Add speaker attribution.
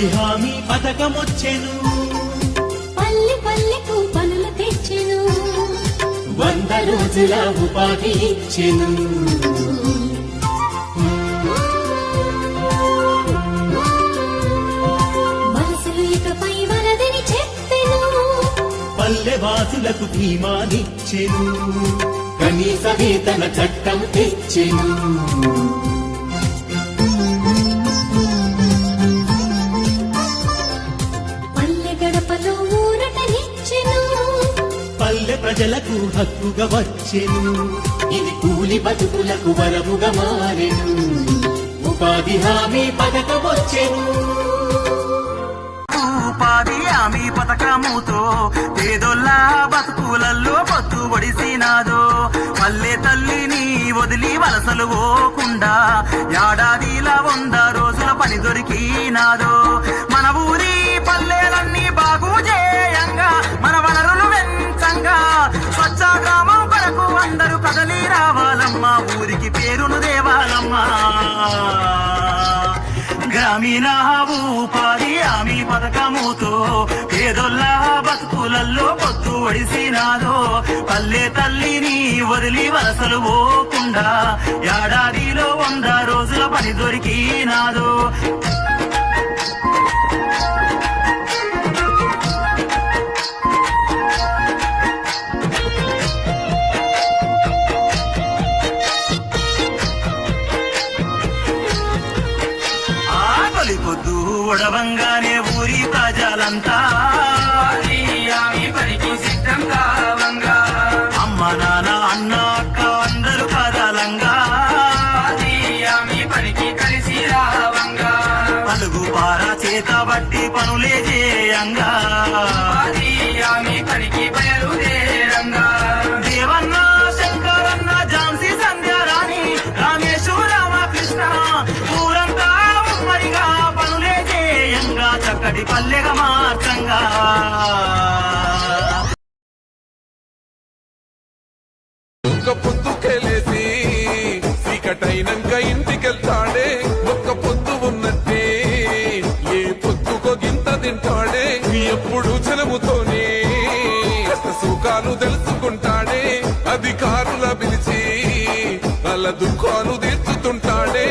Speaker 1: ఉపాధి హామీ పథకమొచ్చెను.
Speaker 2: పల్లె పల్లెకు పనులు తెచ్చెను.
Speaker 1: వంద రోజుల ఉపాధి ఇచ్చెను.
Speaker 2: మనసులు ఇకపై వరదని చెప్పెను.
Speaker 1: పల్లె వాసులకు ధీమానిచ్చెను కనీస వేతన చట్టం తెచ్చెను. ప్రజలకు హక్కుగా వచ్చెను. ఇది కూలి బతుకులకు వరముగా మారెను. ఉపాధి హామీ పథకం వచ్చెను.
Speaker 3: ఉపాధి హామీ పథకముతో పేదోళ్ళ బతుకులల్లో పొత్తు ఒడిసినాదో. పల్లె తల్లిని వదిలి వలసలు పోకుండా ఏడాదిలా వంద రోజుల పని దొరికినాదో. రావాలమ్మా ఊరికి పేరును దేవాలమ్మా. గ్రామీణ ఉపాధి హామీ పథకముతో పేదొల్ల బతుకులల్లో పొత్తు ఒడిసినాదో పల్లె తల్లిని వదిలి వలసలు పోకుండా ఏడాదిలో వంద రోజుల పని దొరికినాదో. పొద్దు ఉడవంగానే ఊరి ప్రజలంతా. పనికి సిద్ధం కావంగా. అమ్మ నాన్న అన్న అక్క అందరూ కదలంగా. పనికి కలిసి రావంగా. పలుగు పార చేత బట్టి పనులే చేయంగా. ఇది చక్కటి పల్లెగా మార్చంగా
Speaker 4: ఒక్క పొద్దుకెళ్ళేసి ఇంటికెళ్తాడే. ఒక్క పొద్దు ఉన్నట్టే ఏ పొద్దుకో గింత తింటాడే. ఎప్పుడు జలముతోనే కష్ట సుఖాలు తెలుసుకుంటాడే. అధికారుల పిలిచి వాళ్ళ దుఃఖాలు తీర్చుతుంటాడే.